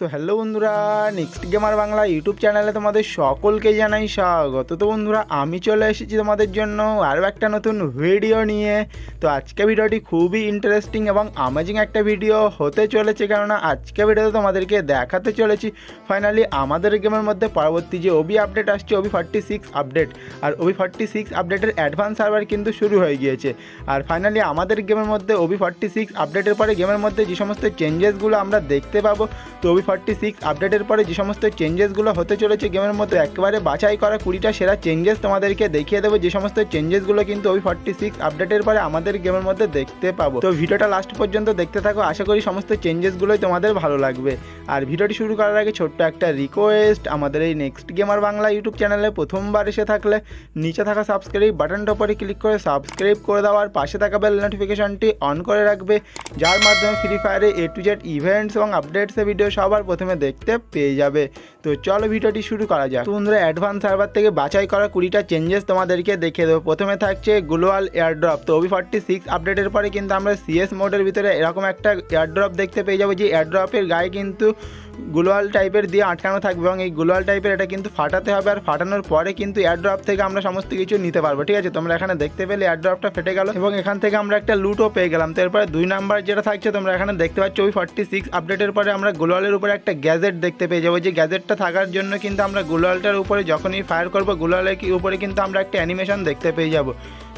So hello বন্ধুরা next gamer Bangla YouTube চ্যানেলে তোমাদের সকলকে জানাই স্বাগত। তো বন্ধুরা, আমি চলে এসেছি তোমাদের জন্য আরও একটা নতুন ভিডিও নিয়ে। তো আজকে ভিডিওটি খুবই ইন্টারেস্টিং এবং অ্যামেজিং একটা ভিডিও হতে চলেছে কেননা আজকে ভিডিওতে তোমাদেরকে দেখাতে চলেছি। ফাইনালি আমাদের গেমের মধ্যে পরবর্তী যে ওবি আপডেট আসছে ওবি ফর্টি সিক্স আপডেট আর ওবি ফর্টি সিক্স আপডেটের অ্যাডভান্স সার্ভার কিন্তু শুরু হয়ে গিয়েছে। আর ফাইনালি আমাদের গেমের মধ্যে ওবি ফর্টি সিক্স আপডেটের পরে গেমের মধ্যে যে সমস্ত চেঞ্জেসগুলো আমরা দেখতে পাবো, তো ওবি ফর্টি সিক্স আপডেটের পরে যে সমস্ত চেঞ্জেসগুলো হতে চলেছে গেমের মধ্যে, একেবারে বাছাই করা কুড়িটা সেরা চেঞ্জেস তোমাদেরকে দেখিয়ে দেবো। যে সমস্ত চেঞ্জেসগুলো কিন্তু ওই ফর্টি সিক্স আপডেটের পরে আমাদের গেমের মধ্যে দেখতে পাবো। তো ভিডিওটা লাস্ট পর্যন্ত দেখতে থাকো। আশা করি সমস্ত চেঞ্জেসগুলোই তোমাদের ভালো লাগবে। আর ভিডিওটি শুরু করার আগে ছোট্ট একটা রিকোয়েস্ট আমাদের এই নেক্সট গেমার বাংলা ইউটিউব চ্যানেলে প্রথমবার এসে থাকলে নিচে থাকা সাবস্ক্রাইব বাটনটা উপরে ক্লিক করে সাবস্ক্রাইব করে দেওয়ার পাশে থাকা বেল নোটিফিকেশনটি অন করে রাখবে। যার মাধ্যমে ফ্রি ফায়ারে এ টু জেড ইভেন্টস এবং আপডেটসের ভিডিও সবার প্রথমে দেখতে পেয়ে যাবে। তো চলো ভিডিওটি শুরু করা যাক। বন্ধুরা অ্যাডভান্স সার্ভার থেকে বাছাই করা কুড়িটা চেঞ্জেস তোমাদেরকে দেখে দেবো। প্রথমে থাকছে গ্লোয়াল এয়ারড্রপ তো ওবি ফর্টি সিক্স আপডেটের পরে কিন্তু আমরা সিএস মোডের ভিতরে এরকম একটা এয়ারড্রপ দেখতে পেয়ে যাব যে এয়ারড্রপের গায়ে কিন্তু গ্লোয়াল টাইপের দিয়ে আটকানো থাকবে এবং এই গ্লোয়াল টাইপের এটা কিন্তু ফাটাতে হবে, আর ফাটানোর পরে কিন্তু এয়ারড্রপ থেকে আমরা সমস্ত কিছু নিতে পারব, ঠিক আছে? তোমরা এখানে দেখতে পেলে এয়ারড্রপটা ফেটে গেল এবং এখান থেকে আমরা একটা লুটও পেয়ে গেলাম। তো এরপরে দুই নাম্বার যেটা থাকছে, তোমরা এখানে দেখতে পাচ্ছ ওই ফর্টি সিক্স আপডেটের পরে আমরা গ্লোয়ালের উপরে একটা গ্যাজেট দেখতে পেয়ে যাব। যে গ্যাজেটটা থাকার জন্য কিন্তু আমরা গ্লোয়ালটার উপরে যখনই ফায়ার করব, গ্লোয়ালের উপরে কিন্তু আমরা একটা অ্যানিমেশন দেখতে পেয়ে যাব।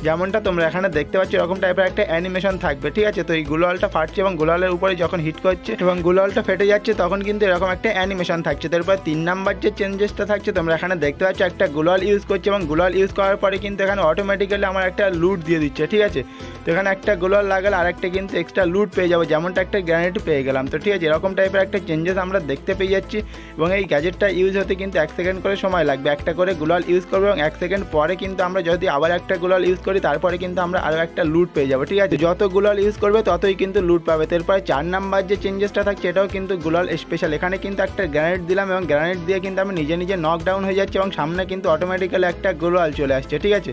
যেমনটা তোমরা এখানে দেখতে পাচ্ছ, এরকম টাইপের একটা অ্যানিমেশন থাকবে, ঠিক আছে? তো এই গুলালটা ফাটছে এবং গুলালের উপরে যখন হিট করছে এবং গুলালটা ফেটে যাচ্ছে, তখন কিন্তু এরকম একটা অ্যানিমেশন থাকছে। তারপর তিন নাম্বার যে চেঞ্জেসটা থাকছে, তোমরা এখানে দেখতে পাচ্ছ, একটা গুলাল ইউজ করছে এবং গুলাল ইউজ করার পরে কিন্তু এখানে অটোমেটিক্যালি আমার একটা লুট দিয়ে দিচ্ছে, ঠিক আছে? তো এখানে একটা গুলাল লাগালে আরেকটা কিন্তু এক্সট্রা লুট পেয়ে যাব, যেমনটা একটা গ্র্যানেড পেয়ে গেলাম। তো ঠিক আছে, এরকম টাইপের একটা চেঞ্জেস আমরা দেখতে পেয়ে যাচ্ছি এবং এই গ্যাজেটটা ইউজ হতে কিন্তু এক সেকেন্ড করে সময় লাগবে। একটা করে গুলাল ইউজ করব এবং এক সেকেন্ড পরে কিন্তু আমরা যদি আবার একটা গুলাল ইউজ করি তারপরে কিন্তু আমরা আরও একটা লুট পেয়ে যাব, ঠিক আছে? যত গুলাল ইউজ করবে, ততই কিন্তু লুট পাবে। তারপরে চার নাম্বার যে চেঞ্জেসটা থাকছে, এটাও কিন্তু গুলাল স্পেশাল এখানে কিন্তু একটা গ্রানেড দিলাম এবং গ্রানেড দিয়ে কিন্তু আমি নিজে নিজে নকডাউন হয়ে যাচ্ছে এবং সামনে কিন্তু অটোমেটিক্যালি একটা গুলাল চলে আসছে, ঠিক আছে?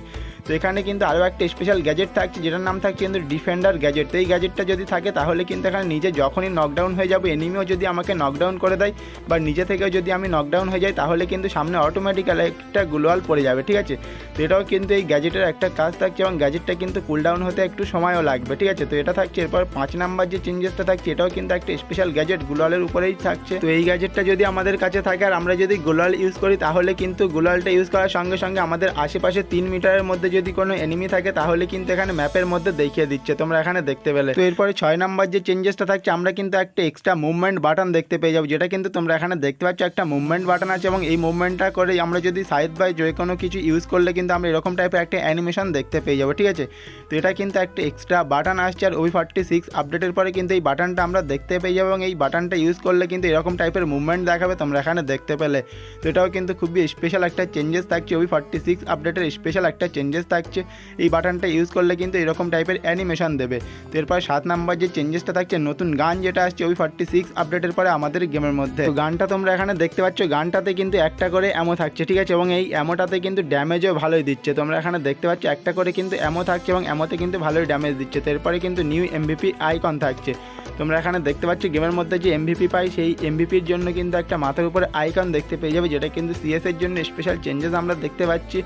তো এখানে কিন্তু আরও একটা স্পেশাল গ্যাজেট থাকছে, যেটার নাম থাকছে কিন্তু ডিফেন্ডার গ্যাজেট তো এই গ্যাজেটটা যদি থাকে, তাহলে কিন্তু এখানে নিজে যখনই নকডাউন হয়ে যাবে এনিমিও যদি আমাকে নকডাউন করে দেয়, বা নিজে থেকেও যদি আমি নকডাউন হয়ে যাই, তাহলে কিন্তু সামনে অটোমেটিক্যালি একটা গ্লোয়াল পড়ে যাবে, ঠিক আছে? তো এটাও কিন্তু এই গ্যাজেটের একটা কাজ থাকছে, এবং গ্যাজেটটা কিন্তু কুলডাউন হতে একটু সময়ও লাগবে, ঠিক আছে? তো এটা থাকছে, এরপর পাঁচ নাম্বার যে চেঞ্জেসটা থাকছে, এটাও কিন্তু একটা স্পেশাল গ্যাজেট গ্লোয়ালের উপরেই থাকছে। তো এই গ্যাজেটটা যদি আমাদের কাছে থাকে, আর আমরা যদি গ্লোয়াল ইউজ করি, তাহলে কিন্তু গ্লোয়ালটা ইউজ করার সঙ্গে সঙ্গে আমাদের আশেপাশে তিন মিটারের মধ্যে যদি কোনো এনিমি থাকে, তাহলে কিন্তু এখানে ম্যাপের মধ্যে দেখিয়ে দিচ্ছে। তোমরা এখানে দেখতে পেলে। তো এরপরে ছয় নাম্বার যে চেঞ্জেসটা থাকছে, আমরা কিন্তু একটা এক্সট্রা মুভমেন্ট বাটন দেখতে পেয়ে যাব, যেটা কিন্তু তোমরা এখানে দেখতে পাচ্ছ একটা মুভমেন্ট বাটন আছে এবং এই মুভমেন্টটা করে আমরা যদি সাইড বাই যে কোনো কিছু ইউজ করলে কিন্তু আমরা এরকম টাইপের একটা অ্যানিমেশন দেখতে পেয়ে যাব, ঠিক আছে? তো এটা কিন্তু একটা এক্সট্রা বাটন আসছে আর ওই ফর্টি সিক্স আপডেটের পরে কিন্তু এই বাটনটা আমরা দেখতে পেয়ে যাব এবং এই বাটনটা ইউজ করলে কিন্তু এরকম টাইপের মুভমেন্ট দেখাবে, তোমরা এখানে দেখতে পেলে। তো এটাও কিন্তু খুবই স্পেশাল একটা চেঞ্জেস থাকছে, ওই ফর্টি সিক্স আপডেটের স্পেশাল একটা চেঞ্জেস থাকছে, এই বাটনটা ইউজ করলে কিন্তু এরকম টাইপের অ্যানিমেশন দেবে। তো সাত নাম্বার যে চেঞ্জেসটা থাকছে, নতুন গান যেটা আসছে, ওই ফর্টি সিক্স আপডেটের পরে আমাদের গেমের মধ্যে। তো গানটা তোমরা এখানে দেখতে পাচ্ছ, গানটাতে কিন্তু একটা করে অ্যামো থাকছে, ঠিক আছে? এবং এই অ্যামোটাতে কিন্তু ড্যামেজও ভালোই দিচ্ছে। তোমরা এখানে দেখতে পাচ্ছ, একটা করে কিন্তু অ্যামো থাকছে এবং অ্যামোতে কিন্তু ভালোই ড্যামেজ দিচ্ছে। তো এরপরে কিন্তু নিউ এমভিপি আইকন থাকছে। তোমরা এখানে দেখতে পাচ্ছ গেমের মধ্যে যে এমভিপি পাই সেই এমভিপির জন্য কিন্তু একটা মাথার উপরে আইকন দেখতে পেয়ে যাবে, যেটা কিন্তু সিএসের জন্য স্পেশাল চেঞ্জেস আমরা দেখতে পাচ্ছি।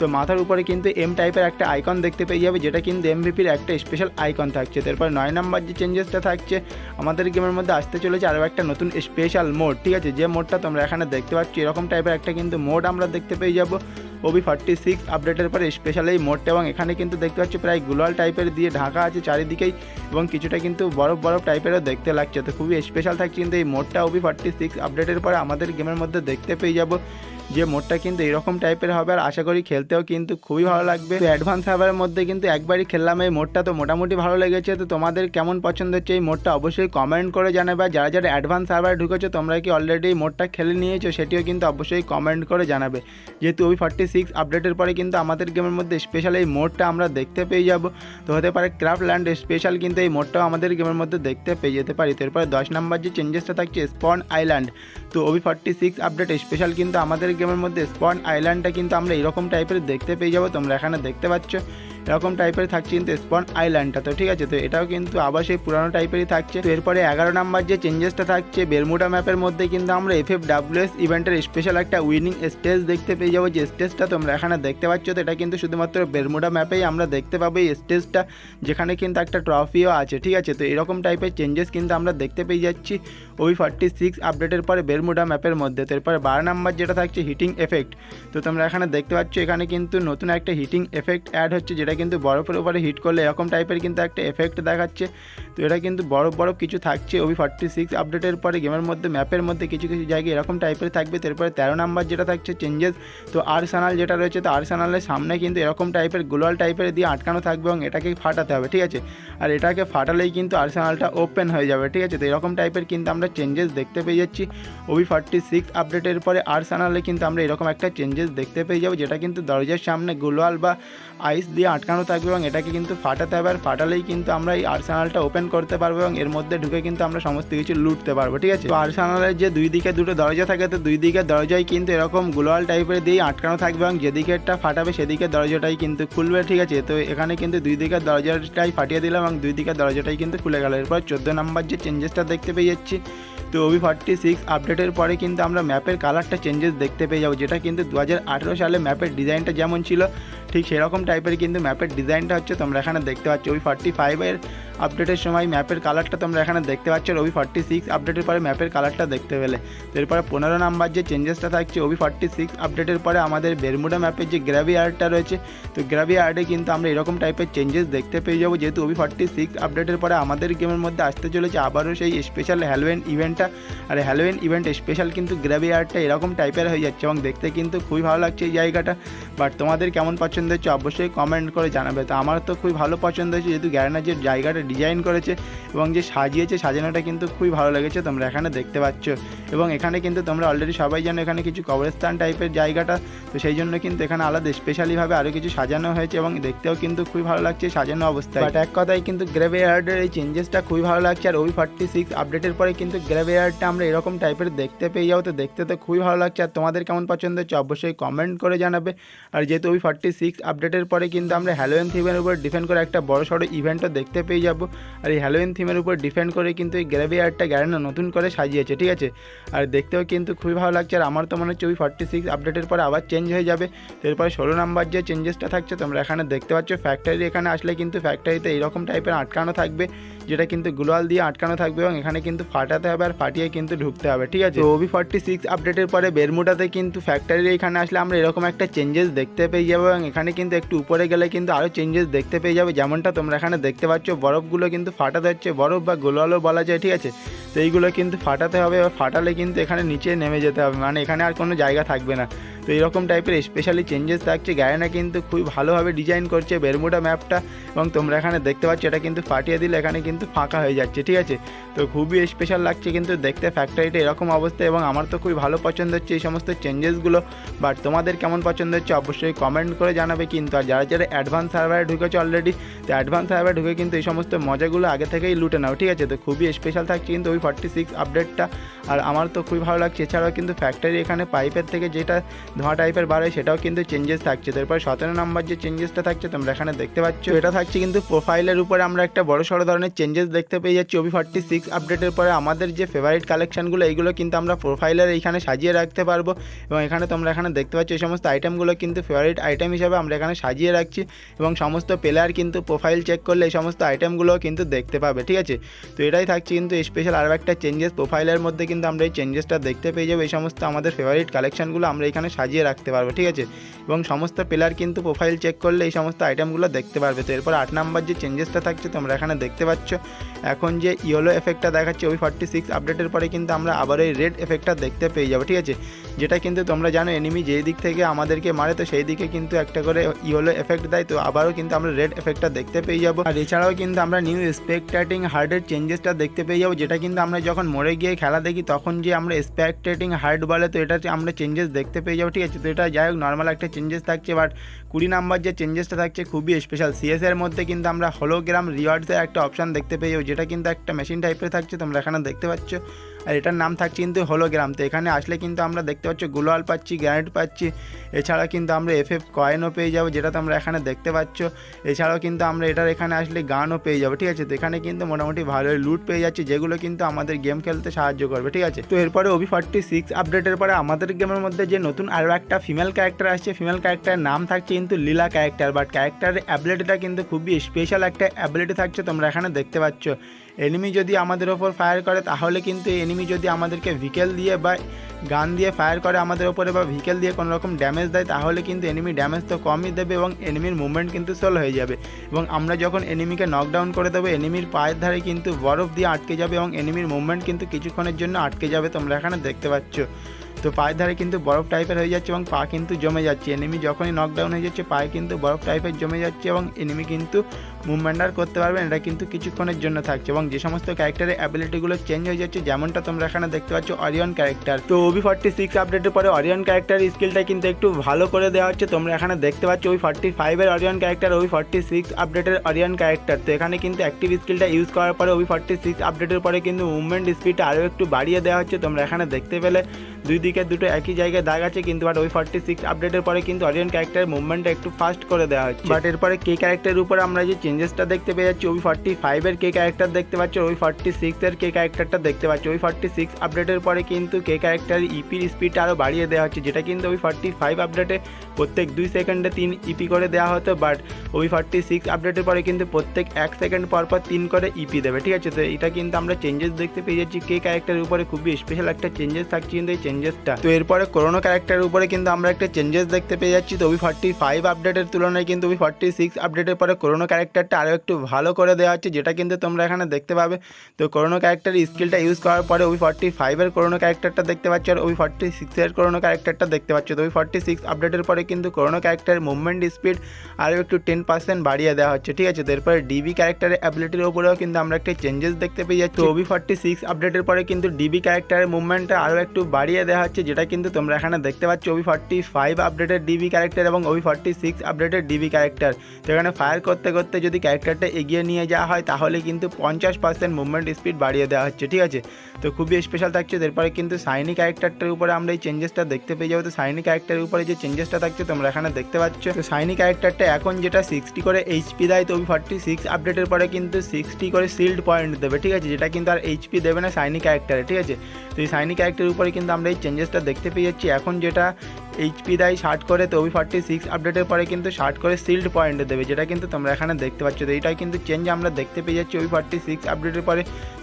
তো মাথার উপরে কিন্তু এম টাইপের একটা আইকন দেখতে পেয়ে যাবে, যেটা কিন্তু এমভিপির একটা স্পেশাল আইকন থাকছে। তারপর নয় নাম্বার যে চেঞ্জেসটা থাকছে, আমাদের গেমের মধ্যে আসতে চলেছে আরও একটা নতুন স্পেশাল মোড ঠিক আছে? যে মোডটা তোমরা এখানে দেখতে পাচ্ছ, এরকম টাইপের একটা কিন্তু মোড আমরা দেখতে পেয়ে যাব। ওবি ফর্টি সিক্স আপডেটের পরে স্পেশাল এই মোডটা এবং এখানে কিন্তু দেখতে পাচ্ছি প্রায় গ্লোয়াল টাইপের দিয়ে ঢাকা আছে চারিদিকেই, এবং কিছুটা কিন্তু বরফ বরফ টাইপেরও দেখতে লাগছে। তো খুবই স্পেশাল থাকছে কিন্তু এই মোডটা ওবি ফর্টি সিক্স আপডেটের পরে আমাদের গেমের মধ্যে দেখতে পেয়ে যাব। যে মোডটা কিন্তু এরকম টাইপের হবে আর আশা করি খেলতেও কিন্তু খুবই ভালো লাগবে। তো অ্যাডভান্স সার্ভারের মধ্যে কিন্তু একবারই খেললাম এই মোডটা, তো মোটামুটি ভালো লেগেছে। তো তোমাদের কেমন পছন্দ হচ্ছে এই মোডটা অবশ্যই কমেন্ট করে জানাবে। যারা যারা অ্যাডভান্স সার্ভারে ঢুকেছো, তোমরা কি অলরেডি মোডটা খেলে নিয়েছো সেটিও কিন্তু অবশ্যই কমেন্ট করে জানাবে। যেহেতু ওই ফর্টি সিক্স আপডেটের পরে কিন্তু আমাদের গেমের মধ্যে স্পেশাল এই মোডটা আমরা দেখতে পেয়ে যাব। তো হতে পারে ক্রাফট ল্যান্ড স্পেশাল কিন্তু এই মোডটাও আমাদের গেমের মধ্যে দেখতে পেয়ে যেতে পারি। তো এরপরে দশ নাম্বার যে চেঞ্জেসটা থাকছে স্পন আইল্যান্ড তো OB forty six update special কিন্তু আমাদের গেমের মধ্যে স্পন আইল্যান্ডটা কিন্তু আমরা এরকম টাইপের দেখতে পেয়ে যাব, তোমরা এখানে দেখতে পাচ্ছ। এরকম টাইপের থাকছে কিন্তু স্পন আইল্যান্ডটা তো ঠিক আছে, তো এটাও কিন্তু আবার সেই পুরানো টাইপেরই থাকছে। তো এরপরে এগারো নাম্বার যে চেঞ্জেসটা থাকছে বেরমুডা ম্যাপের মধ্যে কিন্তু আমরা এফ এফ ডাব্লিউএস ইভেন্টের স্পেশাল একটা উইনিং স্টেজ দেখতে পেয়ে যাব। যে স্টেজটা তোমরা এখানে দেখতে পাচ্ছ, তো এটা কিন্তু শুধুমাত্র বেরমুডা ম্যাপেই আমরা দেখতে পাবো এই স্টেজটা যেখানে কিন্তু একটা ট্রফিও আছে, ঠিক আছে? তো এরকম টাইপের চেঞ্জেস কিন্তু আমরা দেখতে পেয়ে যাচ্ছি ওই ফর্টি সিক্স আপডেটের পরে বেরমুডা ম্যাপের মধ্যে। তো এরপরে বারো নাম্বার যেটা থাকছে হিটিং এফেক্ট তো তোমরা এখানে দেখতে পাচ্ছ, এখানে কিন্তু নতুন একটা হিটিং এফেক্ট অ্যাড হচ্ছে, যেটা কিন্তু বরফের উপরে হিট করলে এরকম টাইপের কিন্তু একটা এফেক্ট দেখাচ্ছে। তো এটা কিন্তু বরফ বরফ কিছু থাকছে ওই ফর্টি সিক্স আপডেটের পরে গেমের মধ্যে ম্যাপের মধ্যে কিছু কিছু জায়গায় এরকম টাইপের থাকবে। তারপরে তেরো নাম্বার যেটা থাকছে চেঞ্জেস তো আর্সানাল যেটা রয়েছে, তো আর্সানালের সামনে কিন্তু এরকম টাইপের গ্লোয়াল টাইপের দিয়ে আটকানো থাকবে এবং এটাকে ফাটাতে হবে, ঠিক আছে? আর এটাকে ফাটালেই কিন্তু আর্সানালটা ওপেন হয়ে যাবে, ঠিক আছে? তো এরকম টাইপের কিন্তু আমরা চেঞ্জেস দেখতে পেয়ে যাচ্ছি। ওবি ফর্টি সিক্স আপডেটের পরে আর্সানালে কিন্তু আমরা এরকম একটা চেঞ্জেস দেখতে পেয়ে যাব, যেটা কিন্তু দরজার সামনে গ্লোয়াল বা আইস দিয়ে আটকানো থাকবে এবং এটাকে কিন্তু ফাটাতে হবে। আর ফাটালেই কিন্তু আমরা এই আর্সানালটা ওপেন করতে পারব এবং এর মধ্যে ঢুকে কিন্তু আমরা সমস্ত কিছু লুটতে পারব, ঠিক আছে? তো আর্সানালের যে দুই দিকে দুটো দরজা থাকে, তো দুই দিকের দরজায় কিন্তু এরকম গ্লোয়াল টাইপের দিয়ে আটকানো থাকবে এবং যেদিকেরটা ফাটাবে সেদিকের দরজাটাই কিন্তু খুলবে, ঠিক আছে? তো এখানে কিন্তু দুই দিকের দরজাটাই ফাটিয়ে দিলাম এবং দুই দিকের দরজাটাই কিন্তু খুলে গেল। এরপর চোদ্দ নাম্বার যে চেঞ্জেসটা দেখতে পেয়ে যাচ্ছি, তো ওবি ফর্টি সিক্স আপডেটের পরে কিন্তু আমরা ম্যাপের কালারটা চেঞ্জেস দেখতে পেয়ে যাব, যেটা কিন্তু দু হাজার আঠেরো সালে ম্যাপের ডিজাইনটা যেমন ছিল ঠিক সেরকম টাইপের কিন্তু ম্যাপের ডিজাইনটা হচ্ছে তোমরা এখানে দেখতে পাচ্ছ। ওই ফর্টি ফাইভের আপডেটের সময় ম্যাপের কালারটা তোমরা এখানে দেখতে পাচ্ছ ওবি ফর্টি সিক্স আপডেটের পরে ম্যাপের কালারটা দেখতে পেলে। এরপরে পনেরো নাম্বার যে চেঞ্জেসটা থাকছে ওবি ফর্টি সিক্স আপডেটের পরে আমাদের বেরমুডা ম্যাপের যে গ্র্যাভি আর্টটা রয়েছে, তো গ্র্যাভি আর্টে কিন্তু আমরা এরকম টাইপের চেঞ্জেস দেখতে পেয়ে যাব। যেহেতু ওবি ফর্টি সিক্স আপডেটের পরে আমাদের গেমের মধ্যে আসতে চলেছে আবারও সেই স্পেশাল হ্যালোয়েন ইভেন্টটা আর হ্যালোয়েন ইভেন্ট স্পেশাল কিন্তু গ্র্যাভি আর্টটা এরকম টাইপের হয়ে যাচ্ছে এবং দেখতে কিন্তু খুবই ভালো লাগছে এই জায়গাটা। বাট তোমাদের কেমন পছন্দ হচ্ছে অবশ্যই কমেন্ট করে জানাবে। তো আমার তো খুবই ভালো পছন্দ হয়েছে, যেহেতু গ্যারেনার যে জায়গাটা ডিজাইন করেছে এবং যে সাজিয়েছে, সাজানোটা কিন্তু খুবই ভালো লেগেছে, তোমরা এখানে দেখতে পাচ্ছ। এবং এখানে কিন্তু তোমরা অলরেডি সবাই জানো এখানে কিছু কবরস্থান টাইপের জায়গাটা, তো সেই জন্য কিন্তু এখানে আলাদা স্পেশালিভাবে আরও কিছু সাজানো হয়েছে এবং দেখতেও কিন্তু খুবই ভালো লাগছে সাজানো অবস্থায়। বাট এক কথায় কিন্তু গ্রেভিয়ার্ডের এই চেঞ্জেসটা খুবই ভালো লাগছে, আর ওই ফর্টি সিক্স আপডেটের পরে কিন্তু গ্রেভিয়ার্ডটা আমরা এরকম টাইপের দেখতে পেয়ে যাও তো দেখতে তো খুবই ভালো লাগছে। আর তোমাদের কেমন পছন্দ হচ্ছে, অবশ্যই কমেন্ট করে জানাবে। আর যেহেতু ওই ফর্টি সিক্স আপডেটের পরে কিন্তু আমরা হ্যালোয়েন থিমের উপর ডিপেন্ড করে একটা বড় সড়ো ইভেন্টও দেখতে পেয়ে যাব। আর এই হ্যালোয়েন থিমের উপর ডিপেন্ড করে কিন্তু এই গ্রেভিয়ার্ডটা গ্যারেনা নতুন করে সাজিয়েছে, ঠিক আছে? আর দেখতেও কিন্তু খুবই ভালো লাগছে। আর আমার তো মনে হচ্ছে ওই ফর্টি সিক্স আপডেটের পরে আবার চেঞ্জ হয়ে যাবে। এরপরে ষোলো নাম্বার যে চেঞ্জেসটা থাকছে, তোমরা এখানে দেখতে পাচ্ছ ফ্যাক্টরি এখানে আসলে কিন্তু ফ্যাক্টরিতে এইরকম টাইপের আটকানো থাকবে। যেটা কিন্তু গ্লোয়াল দিয়ে আটকানো থাকবে এবং এখানে কিন্তু ফাটাতে হবে আর ফাটিয়ে কিন্তু ঢুকতে হবে, ঠিক আছে? ওবি ফর্টি সিক্স আপডেটের পরে বেরমুডাতে কিন্তু ফ্যাক্টরির এখানে আসলে আমরা এরকম একটা চেঞ্জেস দেখতে পেয়ে যাব এবং এখানে কিন্তু একটু উপরে গেলে কিন্তু আরও চেঞ্জেস দেখতে পেয়ে যাবে, যেমনটা তোমরা এখানে দেখতে পাচ্ছ। বরফগুলো কিন্তু ফাটাতে হচ্ছে, বরফ বা গোলালও বলা যায়, ঠিক আছে? তো এইগুলো কিন্তু ফাটাতে হবে বা ফাটালে কিন্তু এখানে নিচে নেমে যেতে হবে মানে এখানে আর কোনো জায়গা থাকবে না। তো এরকম টাইপের স্পেশালি চেঞ্জেস থাকছে। গ্যারেনা কিন্তু খুবই ভালোভাবে ডিজাইন করছে বেরমুডা ম্যাপটা এবং তোমরা এখানে দেখতে পাচ্ছ, এটা কিন্তু ফাটিয়ে দিলে এখানে কিন্তু ফাঁকা হয়ে যাচ্ছে, ঠিক আছে? তো খুবই স্পেশাল লাগছে কিন্তু দেখতে ফ্যাক্টরিটা এরকম অবস্থা এবং আমার তো খুবই ভালো পছন্দ হচ্ছে এই সমস্ত চেঞ্জেসগুলো বাট তোমাদের কেমন পছন্দ হচ্ছে অবশ্যই কমেন্ট করে জানাবে কিন্তু। আর যারা যারা অ্যাডভান্স সার্ভারে ঢুকেছে অলরেডি তো অ্যাডভান্স সার্ভারে ঢুকে কিন্তু এই সমস্ত মজাগুলো আগে থেকেই লুটে নাও, ঠিক আছে? তো খুবই স্পেশাল থাকছে কিন্তু ওই ফর্টি সিক্স আপডেটটা আর আমার তো খুবই ভালো লাগছে। এছাড়াও কিন্তু ফ্যাক্টরি এখানে পাইপের থেকে যেটা ধোঁয়া টাইপের হয়, সেটাও কিন্তু চেঞ্জেস থাকছে। তারপর সতেরো নম্বর যে চেঞ্জেসটা থাকছে, তোমরা এখানে দেখতে পাচ্ছ। এটা থাকছে কিন্তু প্রোফাইলের উপরে আমরা একটা বড় সড়ো ধরনের চেঞ্জেস দেখতে পেয়ে যাচ্ছি। ওবি ফর্টি সিক্স আপডেটের পরে আমাদের যে ফেভারিট কালেকশনগুলো এইগুলো কিন্তু আমরা প্রোফাইলের এইখানে সাজিয়ে রাখতে পারব। এবং এখানে তোমরা এখানে দেখতে পাচ্ছ, এই সমস্ত আইটেমগুলো কিন্তু ফেভারিট আইটেম হিসাবে আমরা এখানে সাজিয়ে রাখছি। এবং সমস্ত প্লেয়ার কিন্তু প্রোফাইল চেক করলে এই সমস্ত আইটেমগুলো কিন্তু দেখতে পাবে, ঠিক আছে? তো এটাই থাকছে কিন্তু স্পেশাল আরও একটা চেঞ্জেস প্রোফাইলের মধ্যে কিন্তু আমরা এই চেঞ্জেসটা দেখতে পেয়ে যাব। এই সমস্ত আমাদের ফেভারিট কালেকশনগুলো আমরা এখানে সাজিয়ে রাখতে পারব, ঠিক আছে? এবং সমস্ত প্লেয়ার কিন্তু প্রোফাইল চেক করলে এই সমস্ত আইটেমগুলো দেখতে পারবে। তো এরপর আট নাম্বার যে চেঞ্জেসটা থাকছে তোমরা এখানে দেখতে পাচ্ছ। এখন যে ইয়েলো এফেক্টটা দেখাচ্ছে, ওই ফর্টি সিক্স আপডেটের পরে কিন্তু আমরা আবার এই রেড এফেক্টটা দেখতে পেয়ে যাব, ঠিক আছে? যেটা কিন্তু তোমরা জানো এনিমি যেই দিক থেকে আমাদেরকে মারে, তো সেই দিকে কিন্তু একটা করে ইয়েলো এফেক্ট দেয়, তো আবারও কিন্তু আমরা রেড এফেক্টটা দেখতে পেয়ে যাব। আর এছাড়াও কিন্তু আমরা নিউ স্পেকটেটিং হার্টের চেঞ্জেসটা দেখতে পেয়ে যাব, যেটা কিন্তু আমরা যখন মরে গিয়ে খেলা দেখি, তখন যে আমরা স্পেকটেটিং হার্ট বলে, তো এটা আমরা চেঞ্জেস দেখতে পেয়ে যাব ঠিক আছে, তো এটা যাই হোক নর্মাল একটা চেঞ্জেস থাকছে বাট কুড়ি নাম্বার যে চেঞ্জেসটা থাকছে খুবই স্পেশাল সিএস এর মধ্যে কিন্তু আমরা হলোগ্রাম রিওয়ার্ডসের একটা অপশান দেখতে পেয়ে যেটা কিন্তু একটা মেশিন টাইপের থাকছে, তোমরা এখানে দেখতে পাচ্ছ। আর এটার নাম থাকছে কিন্তু হলোগ্রাম তো। এখানে আসলে কিন্তু আমরা দেখতে পাচ্ছি গ্লোয়াল পাচ্ছি গ্র্যানেড পাচ্ছি, এছাড়া কিন্তু আমরা এফ এফ কয়েনও পেয়ে যাব যেটা তোমরা এখানে দেখতে পাচ্ছ। এছাড়াও কিন্তু আমরা এটার এখানে আসলে গানও পেয়ে যাব, ঠিক আছে? তো এখানে কিন্তু মোটামুটি ভালোই লুট পেয়ে যাচ্ছে, যেগুলো কিন্তু আমাদের গেম খেলতে সাহায্য করবে, ঠিক আছে? তো এরপরে ওবি ফর্টি সিক্স আপডেটের পরে আমাদের গেমের মধ্যে যে নতুন আরও একটা ফিমেল ক্যারেক্টার আসছে ফিমেল ক্যারেক্টারের নাম থাকছে কিন্তু লীলা ক্যারেক্টার বাট ক্যারেক্টারের অ্যাবিলিটিটা কিন্তু খুবই স্পেশাল একটা অ্যাবিলিটি থাকছে, তোমরা এখানে দেখতে পাচ্ছ। এনিমি যদি আমাদের ওপর ফায়ার করে, তাহলে কিন্তু এনিমি যদি আমাদেরকে ভিকেল দিয়ে বা গান দিয়ে ফায়ার করে আমাদের ওপরে বা ভিকেল দিয়ে কোনো রকম ড্যামেজ দেয়, তাহলে কিন্তু এনিমি ড্যামেজ তো কমই দেবে এবং এনিমির মুভমেন্ট কিন্তু সোল হয়ে যাবে। এবং আমরা যখন এনিমিকে নকডাউন করে দেবো এনিমির পায়ের ধারে কিন্তু বরফ দিয়ে আটকে যাবে এবং এনিমির মুভমেন্ট কিন্তু কিছুক্ষণের জন্য আটকে যাবে তোমরা এখানে দেখতে পাচ্ছ। তো পায়ের ধারে কিন্তু বরফ টাইপের হয়ে যাচ্ছে এবং পা কিন্তু জমে যাচ্ছে। এনিমি যখনই নকডাউন হয়ে যাচ্ছে, পায়ে কিন্তু বরফ টাইপের জমে যাচ্ছে এবং এনিমি কিন্তু মুভমেন্ট আর করতে পারবেন এটা কিন্তু কিছুক্ষণের জন্য থাকছে এবং যে সমস্ত ক্যারেক্টারের অ্যাবিলিটিগুলো চেঞ্জ হয়ে যাচ্ছে, যেমনটা তোমরা এখানে দেখতে পাচ্ছ অরিয়ন ক্যারেক্টার তো ওবি ফর্টি সিক্স আপডেটের পরে অরিয়ন ক্যারেক্টার স্কিলটা কিন্তু একটু ভালো করে দেওয়া হচ্ছে। তোমরা এখানে দেখতে পাচ্ছ ওই ফর্টি ফাইভের অরিয়ন ক্যারেক্টার ওই ফর্টি সিক্স আপডেটের অরিয়ন ক্যারেক্টার তো এখানে কিন্তু অ্যাক্টিভ স্কিলটা ইউজ করার পরে ওই ফর্টি সিক্স আপডেটের পরে কিন্তু মুভমেন্ট স্পিডটা আরও একটু বাড়িয়ে দেওয়া হচ্ছে। তোমরা এখানে দেখতে পেলে দুই দিকে দুটো একই জায়গায় দাগ আছে কিন্তু বাট ওই ফর্টি সিক্স আপডেটের পরে কিন্তু অরিয়ন ক্যারেক্টারের মুভমেন্টটা একটু ফাস্ট করে দেওয়া হচ্ছে। বাট এরপরে কে ক্যারেক্টারের উপর আমরা যে চেঞ্জেসটা দেখতে পেয়ে যাচ্ছি ওই ফর্টি ফাইভের কে ক্যারেক্টার দেখতে পাচ্ছি, ওই ফর্টি সিক্সের কে ক্যারেক্টারটা দেখতে পাচ্ছি। ওই ফর্টি সিক্স আপডেটের পরে কিন্তু কে ক্যারেক্টার ইপির স্পিডটা আরও বাড়িয়ে দেওয়া হচ্ছে, যেটা কিন্তু ওই ফর্টি ফাইভ আপডেটে প্রত্যেক দুই সেকেন্ডে তিন ইপি করে দেওয়া হতো বাট ওই ফর্টি সিক্স আপডেটের পরে কিন্তু প্রত্যেক এক সেকেন্ড পর পর তিন করে ইপি দেবে, ঠিক আছে? তো এটা কিন্তু আমরা চেঞ্জেস দেখতে পেয়ে যাচ্ছি কে ক্যারেক্টারের উপরে খুবই স্পেশাল একটা চেঞ্জেস থাকছে কিন্তু এই চেঞ্জেসটা তো এরপরে করোনা ক্যারেক্টারের উপরে কিন্তু আমরা একটা চেঞ্জেস দেখতে পেয়ে যাচ্ছি, তো ওই ফর্টি ফাইভ আপডেটের তুলনায় কিন্তু ওই ফর্টি সিক্স আপডেটের পরে করোনা ক্যারেক্টারটা আরও একটু ভালো করে দেওয়া হচ্ছে, যেটা কিন্তু তোমরা এখানে দেখতে পাবে। তো করোনা ক্যারেক্টারের স্কিলটা ইউজ করার পরে ওই ফর্টি ফাইভের করোনা ক্যারেক্টারটা দেখতে পাচ্ছ, আর ওই ফর্টি সিক্সের করোনা ক্যারেক্টারটা দেখতে পাচ্ছ, তো ওই ফর্টি সিক্স আপডেটের পরে কিন্তু করোনা ক্যারেক্টারের মুভমেন্ট স্পিড আরও একটু টেন পার্সেন্ট বাড়িয়ে দেওয়া হচ্ছে ঠিক আছে? তো এরপরে ডিবি ক্যারেক্টারের অ্যাবিলিটির উপরেও কিন্তু আমরা একটা চেঞ্জেস দেখতে পেয়ে যাচ্ছি। ওবি ফর্টি সিক্স আপডেটের পরে কিন্তু ডিবি ক্যারেক্টারের মুভমেন্টটা আরও একটু বাড়িয়ে দেওয়া হচ্ছে যেটা কিন্তু তোমরা এখানে দেখতে পাচ্ছ ওবি ফর্টি ফাইভ আপডেটের ডিবি ক্যারেক্টার এবং ওবি ফর্টি সিক্স আপডেটের ডিবি ক্যারেক্টার তো এখানে ফায়ার করতে করতে যদি ক্যারেক্টারটা এগিয়ে নিয়ে যাওয়া হয় তাহলে কিন্তু পঞ্চাশ পার্সেন্ট মুভমেন্ট স্পিড বাড়িয়ে দেওয়া হচ্ছে ঠিক আছে? তো খুবই স্পেশাল থাকছে এরপরে কিন্তু সাইনি ক্যারেক্টারটার উপরে আমরা এই চেঞ্জেসটা দেখতে পেয়ে যাব। তো সাইনি ক্যারেক্টারের উপরে যে চেঞ্জেসটা থাকছে তোমরা এখানে দেখতে পাচ্ছ। তো সাইনি ক্যারেক্টারটা এখন যেটা সিক্সটি করে এইচপি দেয়, তো ফর্টি সিক্স আপডেটের পরে কিন্তু সিক্সটি করে সিল্ড পয়েন্ট দেবে, ঠিক আছে? যেটা কিন্তু আর এইচপি দেবে না সাইনি ক্যারেক্টারে ঠিক আছে? তো এই সাইনি ক্যারেক্টারের উপরে কিন্তু আমরা এই চেঞ্জেসটা দেখতে পেয়ে যাচ্ছি। এখন যেটা এইচপি দেয় ষাট করে, তো ওই ফর্টি সিক্স আপডেটের পরে কিন্তু ষাট করে সিল্ড পয়েন্ট দেবে, যেটা কিন্তু তোমরা এখানে দেখতে পাচ্ছ। তো এইটাই কিন্তু চেঞ্জ আমরা দেখতে পেয়ে যাচ্ছি, ওই ফর্টি সিক্স আপডেটের পরে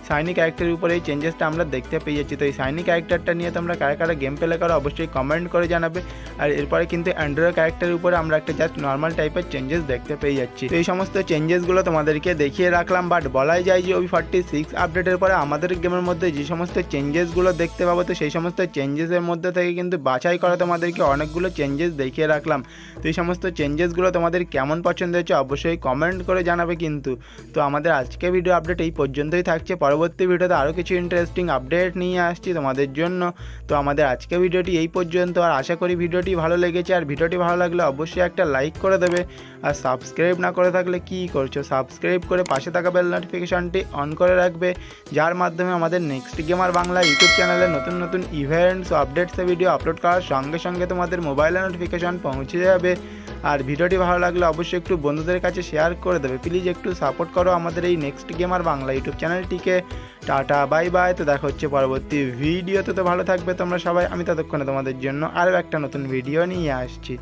সাইনি ক্যারেক্টারের উপরে এই চেঞ্জেসটা আমরা দেখতে পেয়ে যাচ্ছি। তো এই সাইনি ক্যারেক্টারটা নিয়ে তোমরা কারা কারা গেম প্লে করো অবশ্যই কমেন্ট করে জানাবে। আর এরপরে কিন্তু অ্যান্ড্রয়েড ক্যারেক্টারের উপরে আমরা একটা জাস্ট নর্মাল টাইপের চেঞ্জেস দেখতে পেয়ে যাচ্ছি। তো এই সমস্ত চেঞ্জেসগুলো তোমাদেরকে দেখিয়ে রাখলাম বাট বলাই যায় যে ওই ফর্টি সিক্স আপডেটের পরে আমাদের গেমের মধ্যে যে সমস্ত চেঞ্জেসগুলো দেখতে পাবো, তো সেই সমস্ত চেঞ্জেসের মধ্যে থেকে কিন্তু বাছাই করা তোমাদেরকে অনেকগুলো চেঞ্জেস দেখিয়ে রাখলাম। তো এই সমস্ত চেঞ্জেসগুলো তোমাদের কেমন পছন্দ হয়েছে অবশ্যই কমেন্ট করে জানাবে কিন্তু। তো আমাদের আজকে ভিডিও আপডেট এই পর্যন্তই থাকছে। পরবর্তী ভিডিওতে আরও কিছু ইন্টারেস্টিং আপডেট নিয়ে আসছি তোমাদের জন্য। তো আমাদের আজকে ভিডিওটি এই পর্যন্ত। আর আশা করি ভিডিওটি ভালো লেগেছে। আর ভিডিওটি ভালো লাগলে অবশ্যই একটা লাইক করে দেবে। আর সাবস্ক্রাইব না করে থাকলে কি করছ? সাবস্ক্রাইব করে পাশে থাকা বেল নোটিফিকেশনটি অন করে রাখবে। যার মাধ্যমে আমাদের নেক্সট গেমার বাংলা ইউটিউব চ্যানেলে নতুন নতুন ইভেন্টস ও আপডেটসের ভিডিও আপলোড করার সঙ্গে সঙ্গে তোমাদের মোবাইলে নোটিফিকেশান পৌঁছে যাবে। আর ভিডিওটি ভালো লাগলে অবশ্যই একটু বন্ধুদের কাছে শেয়ার করে দেবে। প্লিজ একটু সাপোর্ট করো আমাদের এই নেক্সট গেম আর বাংলা ইউটিউব চ্যানেলটিকে টাটা বাই বাই তো দেখা হচ্ছে পরবর্তী ভিডিওতে তো ভালো থাকবে তোমরা সবাই। আমি ততক্ষণে তোমাদের জন্য আরও একটা নতুন ভিডিও নিয়ে আসছি।